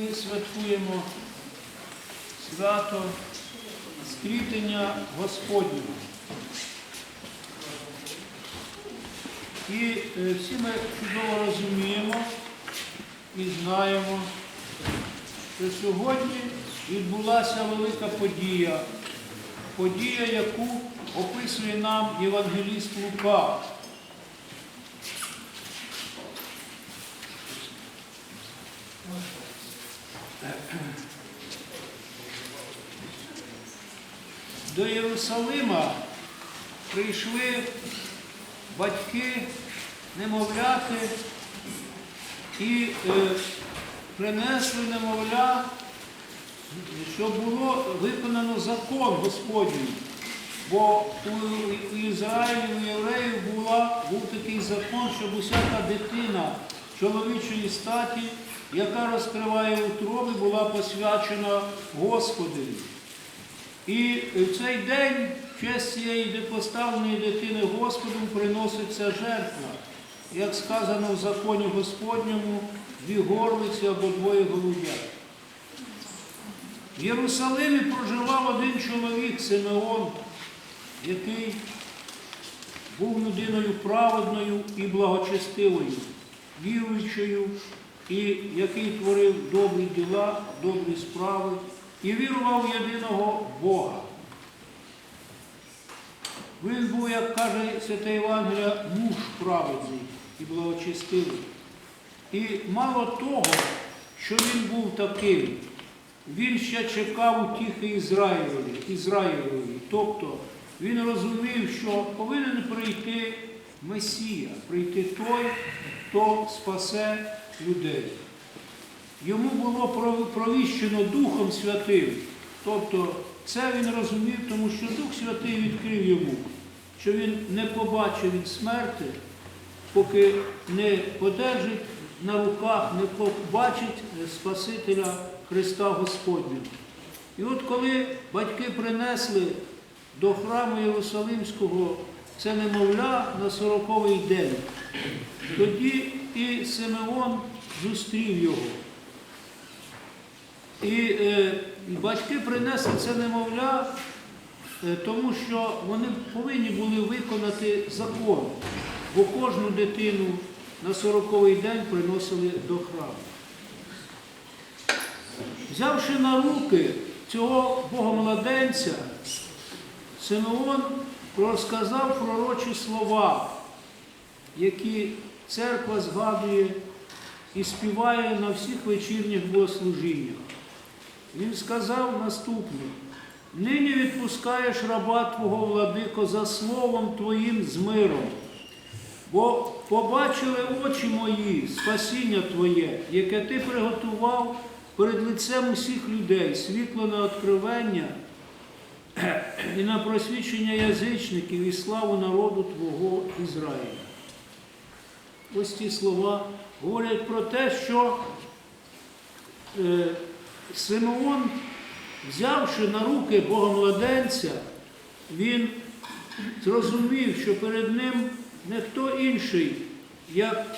Ми святкуємо свято скрітення Господнього. І е, всі ми чудово розуміємо і знаємо, що сьогодні відбулася велика подія, подія, яку описує нам Євангеліст Лука. До Єрусалима прийшли батьки, немовляти і е, принесли немовля, щоб було виконано закон Господній. Бо у, Ізраїлі, у євреїв була, був такий закон, щоб усяка дитина чоловічої статі, яка розкриває утроби, була посвячена Господові. І в цей день в честь цієї непоставленої дитини Господом приноситься жертва, як сказано в законі Господньому, дві горлиці або двоє голубят. В Єрусалимі проживав один чоловік, Симеон, який був людиною праведною і благочестивою, віруючою, і який творив добрі діла, добрі справи і вірував в єдиного Бога. Він був, як каже Святе Євангелія, муж праведний і благочестивий. І мало того, що він був таким, він ще чекав утіхи Ізраїлеві, Ізраїлеві. Тобто він розумів, що повинен прийти Месія, прийти той, хто спасе людей. Йому було провіщено Духом Святим. Тобто це він розумів, тому що Дух Святий відкрив йому, що він не побачив від смерти, поки не подержить на руках, не побачить Спасителя Христа Господнього. І от коли батьки принесли до храму Єрусалимського це немовля на сороковий день, тоді і Симеон зустрів його. І е, батьки принесли це немовля, е, тому що вони повинні були виконати закон, бо кожну дитину на сороковий день приносили до храму. Взявши на руки цього богомладенця, Симеон розказав пророчі слова, які церква згадує і співає на всіх вечірніх богослужіннях. Він сказав наступне, нині відпускаєш раба Твого владико за словом Твоїм з миром, бо побачили очі мої спасіння Твоє, яке Ти приготував перед лицем усіх людей, світло на откровення і на просвічення язичників і славу народу Твого Ізраїля. Ось ці слова говорять про те, що е, Симеон, взявши на руки Богомладенця, він зрозумів, що перед ним не хто інший, як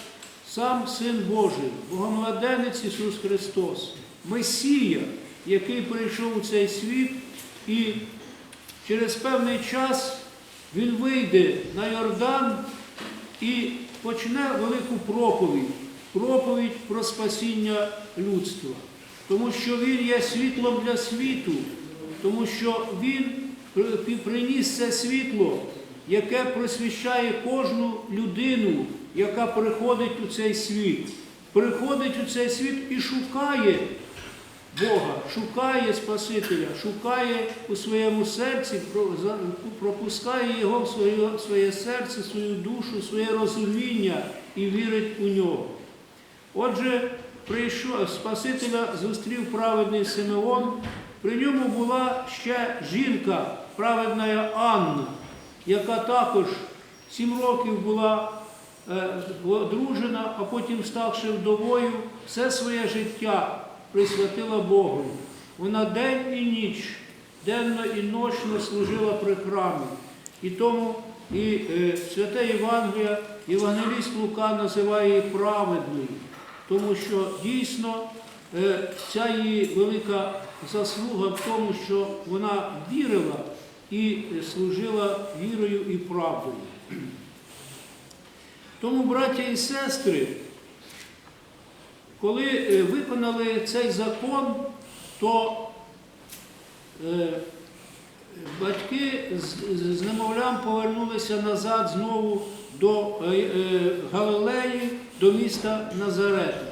сам Син Божий, Богомладенець Ісус Христос, Месія, який прийшов у цей світ, і через певний час Він вийде на Йордан і почне велику проповідь, проповідь про спасіння людства тому що Він є світлом для світу, тому що Він приніс це світло, яке просвіщає кожну людину, яка приходить у цей світ. Приходить у цей світ і шукає Бога, шукає Спасителя, шукає у своєму серці, пропускає Його в своє, своє серце, свою душу, своє розуміння і вірить у нього. Отже, прийшов, Спасителя зустрів праведний Симеон, при ньому була ще жінка, праведна Анна, яка також сім років була е, одружена, а потім, ставши вдовою, все своє життя присвятила Богу. Вона день і ніч, денно і ночно служила при храмі. І тому і е, святе Євангелія, Євангеліст Лука називає її праведною тому що дійсно е, ця її велика заслуга в тому, що вона вірила і служила вірою і правдою. Тому, браття і сестри, коли е, виконали цей закон, то е, батьки з, немовлям повернулися назад знову до Галилеї, до міста Назарета.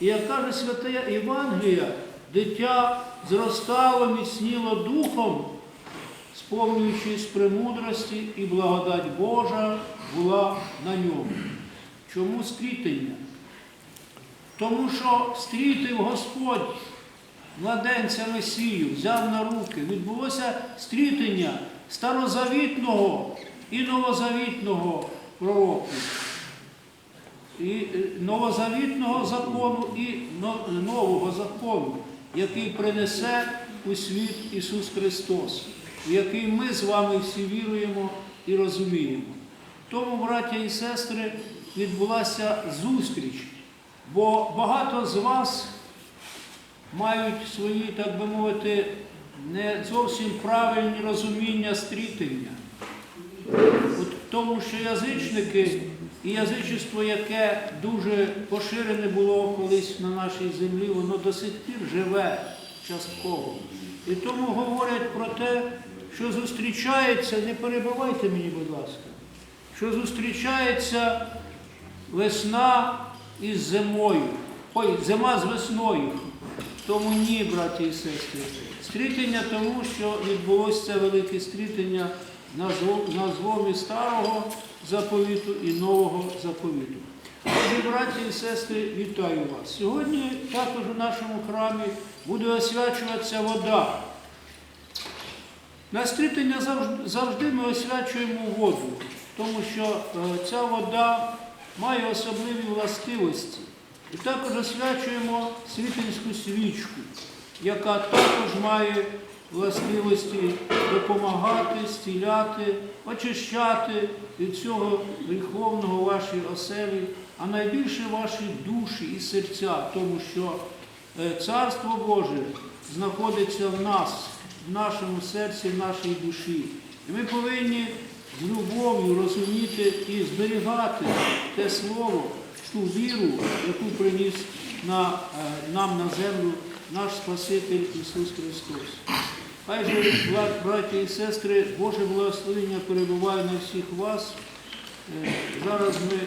І як каже свята Євангелія, дитя зростало, міцніло духом, сповнюючись премудрості, і благодать Божа була на ньому. Чому стрітення? Тому що стрітив Господь младенця Месію, взяв на руки, відбулося стрітення старозавітного і новозавітного пророку. І е, новозавітного закону і нового закону, який принесе у світ Ісус Христос, в який ми з вами всі віруємо і розуміємо. Тому, браття і сестри, відбулася зустріч, бо багато з вас мають свої, так би мовити, не зовсім правильні розуміння стрітення. Тому, що язичники і язичество, яке дуже поширене було колись на нашій землі, воно до сих пір живе частково. І тому говорять про те, що зустрічається, не перебивайте мені, будь ласка, що зустрічається весна із зимою. Ой, зима з весною. Тому ні, браті і сестри. Стрітення тому, що відбулося велике стрітення на зломі старого заповіту і нового заповіту. Отже, браті і сестри, вітаю вас. Сьогодні також у нашому храмі буде освячуватися вода. На стрітення завжди, завжди ми освячуємо воду, тому що е, ця вода має особливі властивості. І також освячуємо світинську свічку, яка також має властивості допомагати, стіляти, очищати від цього гріховного ваші оселі, а найбільше ваші душі і серця, тому що е, Царство Боже знаходиться в нас, в нашому серці, в нашій душі. І ми повинні з любов'ю розуміти і зберігати те слово, ту віру, яку приніс на, е, нам на землю наш Спаситель Ісус Христос. Хай браті і сестри, Боже благословення перебуває на всіх вас. Е, Зараз ми